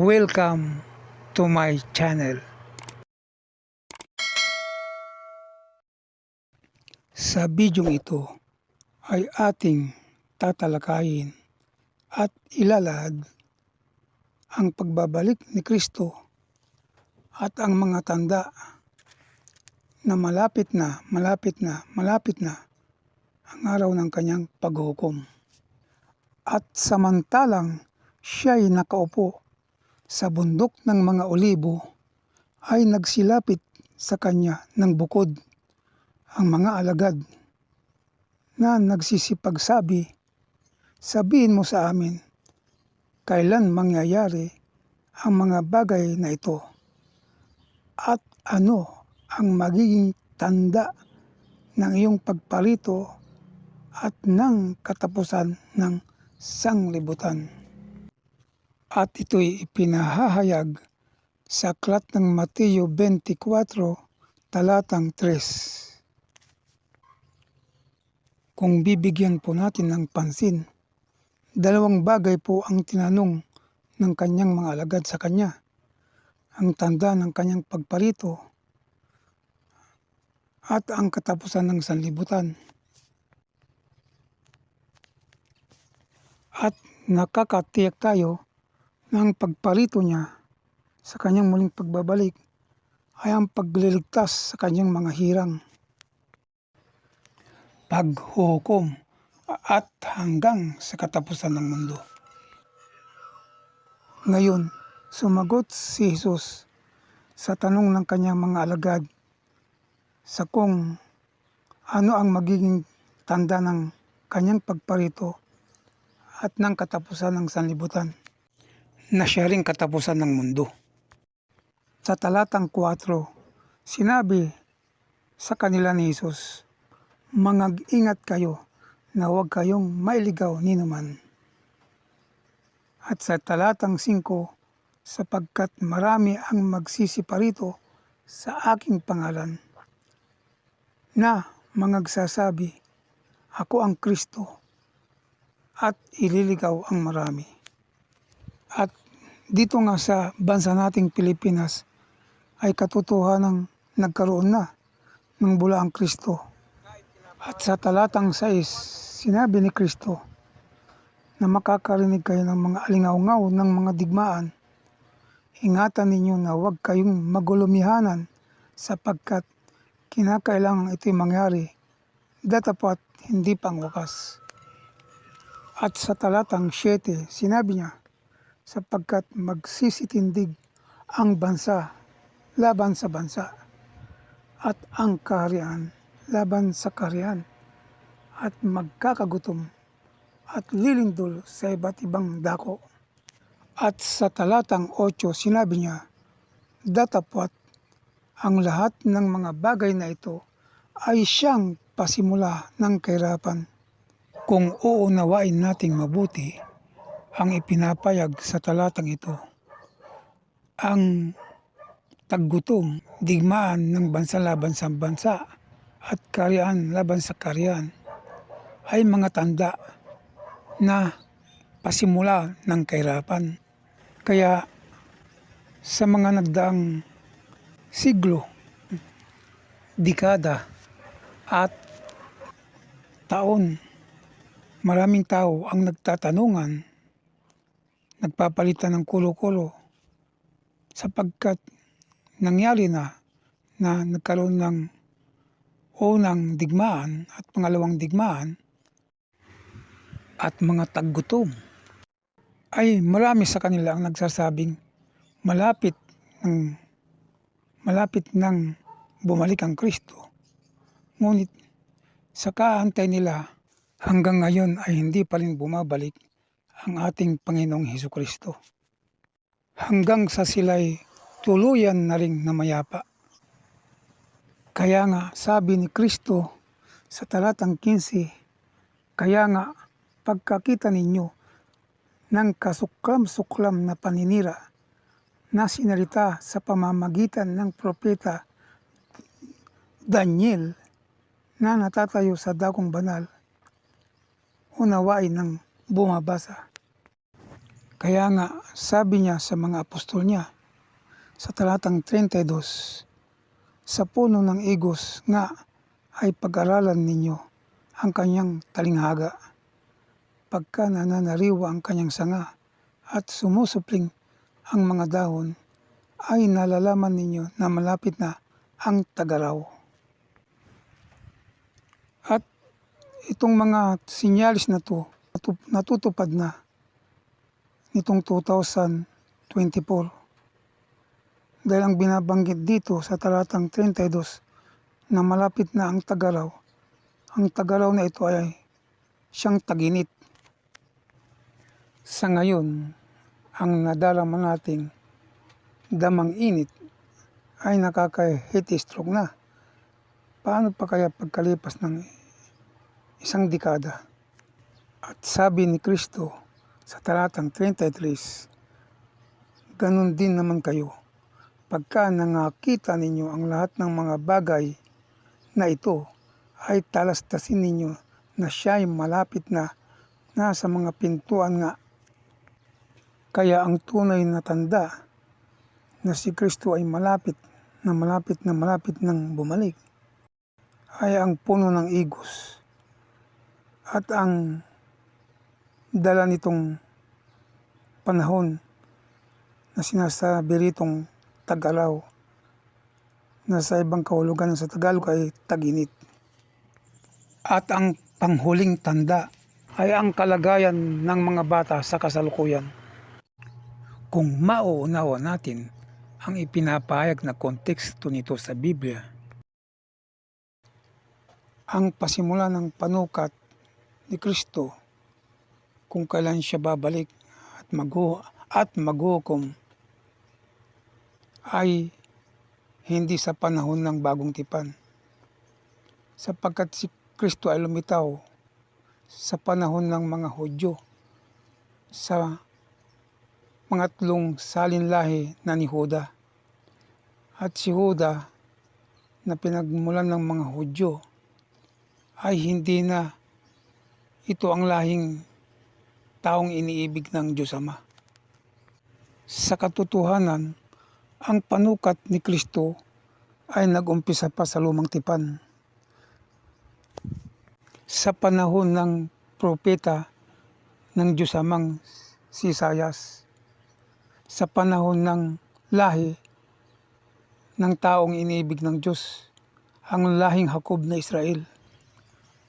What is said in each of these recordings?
Welcome to my channel. Sa bidyong ito ay ating tatalakayin at ilalahad ang pagbabalik ni Kristo at ang mga tanda na malapit na, malapit na, malapit na ang araw ng kanyang paghukom. At samantalang siya'y nakaupo sa bundok ng mga olibo, ay nagsilapit sa kanya ng bukod ang mga alagad na nagsisipagsabi, Sabihin mo sa amin, kailan mangyayari ang mga bagay na ito? At ano ang magiging tanda ng iyong pagparito at ng katapusan ng sanglibutan? At ito'y ipinahahayag sa aklat ng Mateo 24, talatang 3. Kung bibigyan po natin ng pansin, dalawang bagay po ang tinanong ng kanyang mga alagad sa kanya. Ang tanda ng kanyang pagparito at ang katapusan ng sanlibutan. At nakakatiyak tayo ang pagparito niya sa kanyang muling pagbabalik ay ang pagliligtas sa kanyang mga hirang paghuhukom at hanggang sa katapusan ng mundo. Ngayon, sumagot si Jesus sa tanong ng kanyang mga alagad sa kung ano ang magiging tanda ng kanyang pagparito at ng katapusan ng sanlibutan na siya ring katapusan ng mundo. Sa talatang 4, sinabi sa kanila ni Jesus, Mangag-ingat kayo na huwag kayong mailigaw ni naman. At sa talatang 5, sapagkat marami ang magsisiparito sa aking pangalan na mangagsasabi, Ako ang Kristo at ililigaw ang marami. At dito nga sa bansa nating Pilipinas ay katotohanan nagkaroon na ng bula ang Kristo at sa talatang 6, sinabi ni Kristo na makakarinig kayo ng mga alingaw ng mga digmaan. Ingatan ninyo na huwag kayong magulumihanan sapagkat kinakailangan ito'y mangyari datapat hindi pang wakas. At sa talatang 7, sinabi niya, sapagkat magsisitindig ang bansa laban sa bansa at ang kaharian laban sa karyan at magkakagutom at lilindol sa iba't ibang dako. At sa talatang 8 sinabi niya, Datapwat ang lahat ng mga bagay na ito ay siyang pasimula ng kahirapan. Kung uunawain nating mabuti ang ipinapayag sa talatang ito, ang taggutom, digmaan ng bansa laban sa bansa at karyaan laban sa karyaan ay mga tanda na pasimula ng kahirapan. Kaya sa mga nagdaang siglo, dekada at taon, maraming tao ang nagtatanungan, nagpapalitan ng kulo-kulo sapagkat nangyari na na nagkaroon ng unang digmaan at pangalawang digmaan at mga taggutom ay marami sa kanila ang nagsasabing malapit ng malapit nang bumalik ang Kristo. Ngunit sa kaantay nila hanggang ngayon ay hindi pa rin bumabalik ang ating Panginoong Heso Kristo. Hanggang sa sila'y tuluyan na ring namayapa. Kaya nga sabi ni Kristo sa talatang 15, kaya nga pagkakita ninyo ng kasuklam-suklam na paninira na sinalita sa pamamagitan ng propeta Daniel na natatayo sa dakong banal, unawain ng bumabasa. Kaya nga, sabi niya sa mga apostol niya, sa talatang 32, sa puno ng igos nga ay pag-aralan ninyo ang kanyang talinghaga. Pagka nananariwa ang kanyang sanga at sumusupling ang mga dahon, ay nalalaman ninyo na malapit na ang tagaraw. At itong mga sinyalis na to natu- natutupad na nitong 2024. Dahil ang binabanggit dito sa talatang 32 na malapit na ang tagaraw, ang tagaraw na ito ay siyang taginit. Sa ngayon, ang nadarama nating damang init ay nakaka-heat stroke na. Paano pa kaya pagkalipas ng isang dekada? At sabi ni Kristo sa talatang 33, ganun din naman kayo. Pagka nangakita ninyo ang lahat ng mga bagay na ito, ay talastasin ninyo na siya ay malapit na nasa mga pintuan nga. Kaya ang tunay na tanda na si Kristo ay malapit na malapit na malapit nang bumalik ay ang puno ng igos at ang dala nitong panahon na sinasabi ritong tagalaw na sa ibang kahulugan sa Tagalog ay taginit. At ang panghuling tanda ay ang kalagayan ng mga bata sa kasalukuyan. Kung mauunawa natin ang ipinapahayag na konteksto nito sa Biblia, ang pasimula ng panukat ni Kristo kung kailan siya babalik at mag at maghukom ay hindi sa panahon ng bagong tipan. Sapagkat si Kristo ay lumitaw sa panahon ng mga Hudyo sa mga tlong salinlahi na ni Huda. At si Huda na pinagmulan ng mga Hudyo ay hindi na ito ang lahing taong iniibig ng Diyos Ama. Sa katotohanan, ang panukat ni Kristo ay nag-umpisa pa sa lumang tipan. Sa panahon ng propeta ng Diyos Amang si Isayas, sa panahon ng lahi ng taong iniibig ng Diyos, ang lahing Hakob na Israel.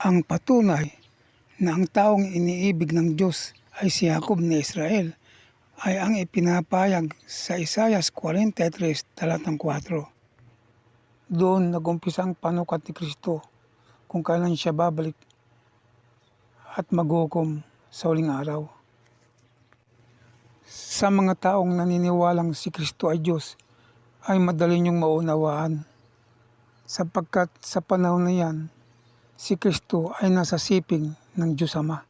Ang patunay na ang taong iniibig ng Diyos ay si Jacob na Israel ay ang ipinapayag sa Isayas 43 talatang 4. Doon nagumpisa ang panukat ni Kristo kung kailan siya babalik at maghukom sa uling araw. Sa mga taong naniniwalang si Kristo ay Diyos ay madali niyong maunawaan sapagkat sa panahon na yan si Kristo ay nasa siping ng Diyos Ama.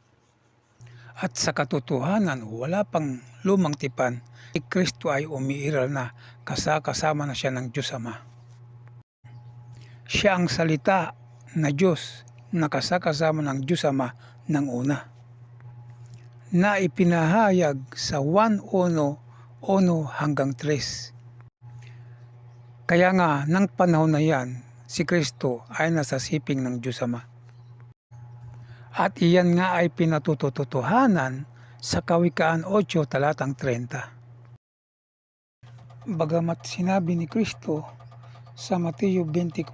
At sa katotohanan, wala pang lumang tipan, si Kristo ay umiiral na kasakasama na siya ng Diyos Ama. Siya ang salita na Diyos na kasakasama ng Diyos Ama ng una na ipinahayag sa 1.1.1 hanggang 3. Kaya nga, ng panahon na yan, si Kristo ay nasa siping ng Diyos Ama. At iyan nga ay pinatututuhanan sa Kawikaan 8 talatang 30. Bagamat sinabi ni Kristo sa Mateo 24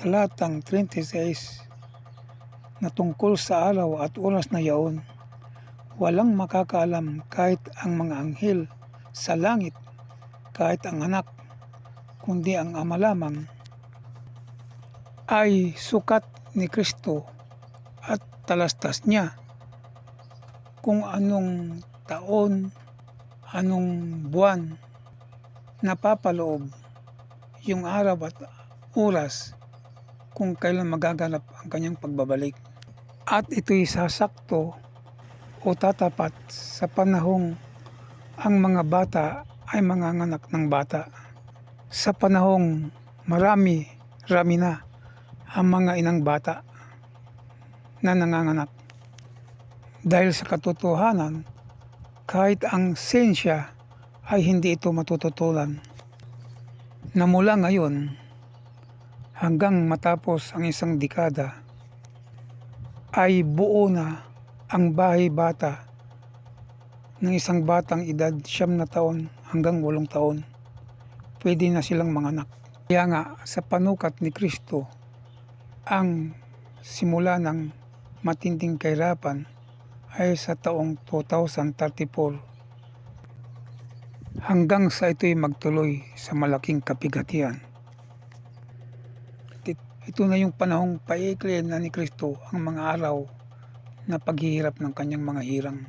talatang 36 na tungkol sa araw at oras na yaon, walang makakaalam kahit ang mga anghel sa langit, kahit ang anak, kundi ang ama lamang ay sukat ni Kristo talastas niya kung anong taon, anong buwan napapaloob yung araw at oras kung kailan magaganap ang kanyang pagbabalik. At ito'y sasakto o tatapat sa panahong ang mga bata ay manganganak ng bata. Sa panahong marami, rami na ang mga inang bata na nanganganak. Dahil sa katotohanan, Kahit ang sensya ay hindi ito matututulan. Na mula ngayon hanggang matapos ang isang dekada ay buo na ang bahay bata ng isang batang edad siyam na taon hanggang walong taon. Pwede na silang manganak. Kaya nga sa panukat ni Kristo ang simula ng matinding kahirapan ay sa taong 2034 hanggang sa ito'y magtuloy sa malaking kapigatian. It- Ito na yung panahong paikli na ni Kristo ang mga araw na paghihirap ng kanyang mga hirang.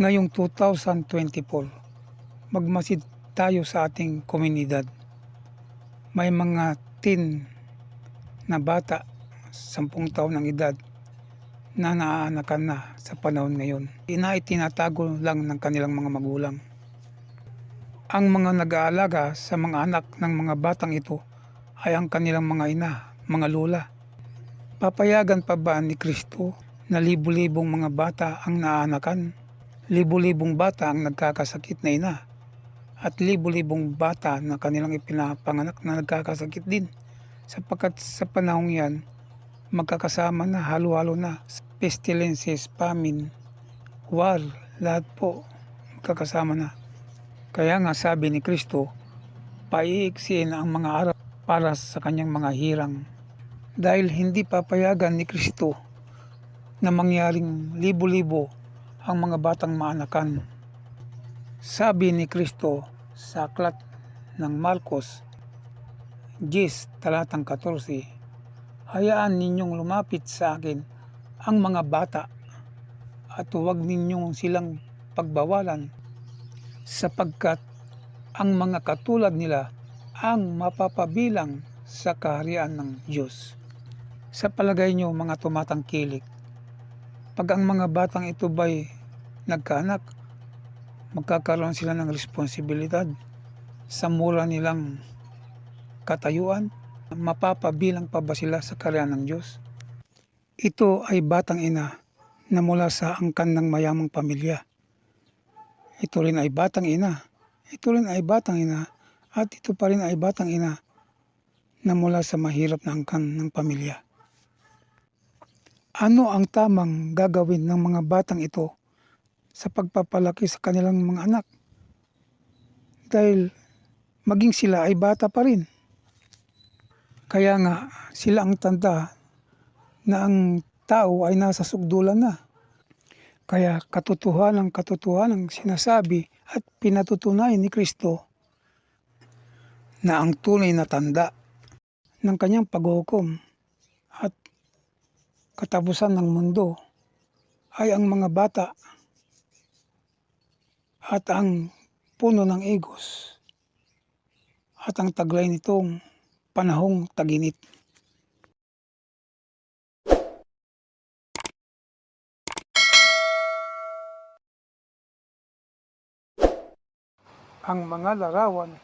Ngayong 2024, magmasid tayo sa ating komunidad. May mga teen na bata, sampung taon ng edad, na naaanakan na sa panahon ngayon. Ina ay tinatago lang ng kanilang mga magulang. Ang mga nag-aalaga sa mga anak ng mga batang ito ay ang kanilang mga ina, mga lola. Papayagan pa ba ni Kristo na libu-libong mga bata ang naanakan? Libu-libong bata ang nagkakasakit na ina at libu-libong bata na kanilang ipinapanganak na nagkakasakit din sapagkat sa panahong yan magkakasama na halo-halo na pestilences, famine, war, lahat po magkakasama na. Kaya nga sabi ni Kristo, paiiksiin ang mga araw para sa kanyang mga hirang. Dahil hindi papayagan ni Kristo na mangyaring libo-libo ang mga batang maanakan. Sabi ni Kristo sa aklat ng Marcos 10 talatang 14, Hayaan ninyong lumapit sa akin ang mga bata at huwag ninyong silang pagbawalan sapagkat ang mga katulad nila ang mapapabilang sa kaharian ng Diyos. Sa palagay nyo mga tumatangkilik, pag ang mga batang ito ba'y nagkaanak, magkakaroon sila ng responsibilidad sa mura nilang katayuan, mapapabilang pa ba sila sa kaharian ng Diyos? Ito ay batang ina na mula sa angkan ng mayamang pamilya. Ito rin ay batang ina. Ito rin ay batang ina at ito pa rin ay batang ina na mula sa mahirap na angkan ng pamilya. Ano ang tamang gagawin ng mga batang ito sa pagpapalaki sa kanilang mga anak? Dahil maging sila ay bata pa rin. Kaya nga sila ang tanda na ang tao ay nasa sugdulan na. Kaya katotohanan katotohanan sinasabi at pinatutunayan ni Kristo na ang tunay na tanda ng kanyang paghuhukom at katapusan ng mundo ay ang mga bata at ang puno ng igos at ang taglay nitong panahong taginit. Ang mga larawan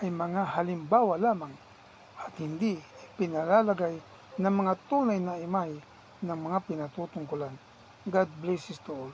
ay mga halimbawa lamang at hindi pinalalagay ng mga tunay na imahe ng mga pinatutungkulan. God bless us to all.